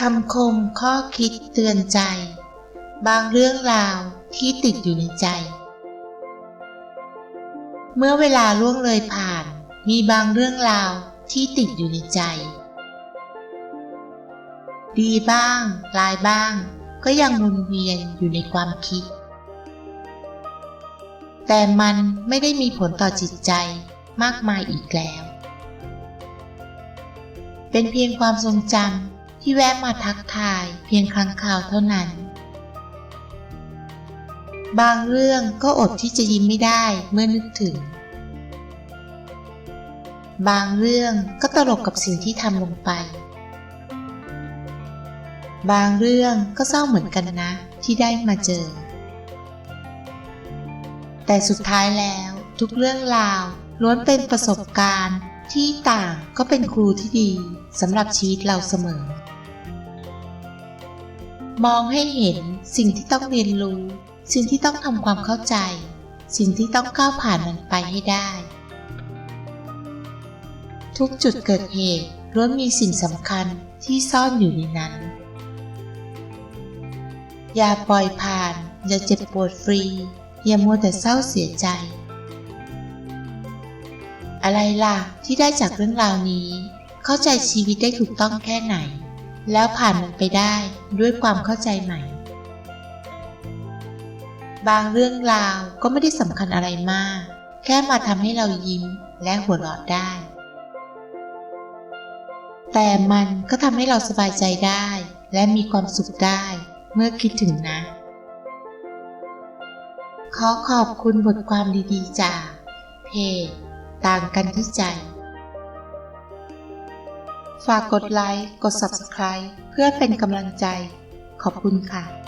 คำคมข้อคิดเตือนใจ บางเรื่องราวที่ติดอยู่ในใจ เมื่อเวลาล่วงเลยผ่าน มีบางเรื่องราวที่ติดอยู่ในใจ ดีบ้างร้ายบ้าง ก็ยังวนเวียนอยู่ในความคิด แต่มันไม่ได้มีผลต่อจิตใจมากมายอีกแล้ว เป็นเพียงความทรงจำ ที่แวะมาทักทายเพียงครั้งคราวเท่านั้น บางเรื่องก็อดที่จะยิ้มไม่ได้เมื่อนึกถึง บางเรื่องก็ตลกกับสิ่งที่ทำลงไป บางเรื่องก็เศร้าเหมือนกันนะที่ได้มาเจอ แต่สุดท้ายแล้วทุกเรื่องราวล้วนเป็นประสบการณ์ที่ต่างก็เป็นครูที่ดีสำหรับชีวิตเราเสมอ มองให้เห็นสิ่งที่ต้องเรียนรู้ สิ่งที่ต้องทำความเข้าใจ สิ่งที่ต้องก้าวผ่านมันไปให้ได้ ทุกจุดเกิดเหตุล้วนมีสิ่งสำคัญที่ซ่อนอยู่ในนั้น อย่าปล่อยผ่าน อย่าเจ็บปวดฟรี อย่ามัวแต่เศร้าเสียใจ อะไรล่ะที่ได้จากเรื่องราวนี้ เข้าใจชีวิตได้ถูกต้องแค่ไหน แล้วผ่านมันไปได้ด้วยความเข้าใจใหม่ บางเรื่องราวก็ไม่ได้สำคัญอะไรมาก แค่มาทำให้เรายิ้มและหัวเราะได้ แต่มันก็ทำให้เราสบายใจได้ และมีความสุขได้เมื่อคิดถึงนะ ขอขอบคุณบทความดีๆจากเพจต่างกันที่ใจ ฝากกดไลค์ กด Subscribe เพื่อเป็นกำลังใจ ขอบคุณค่ะ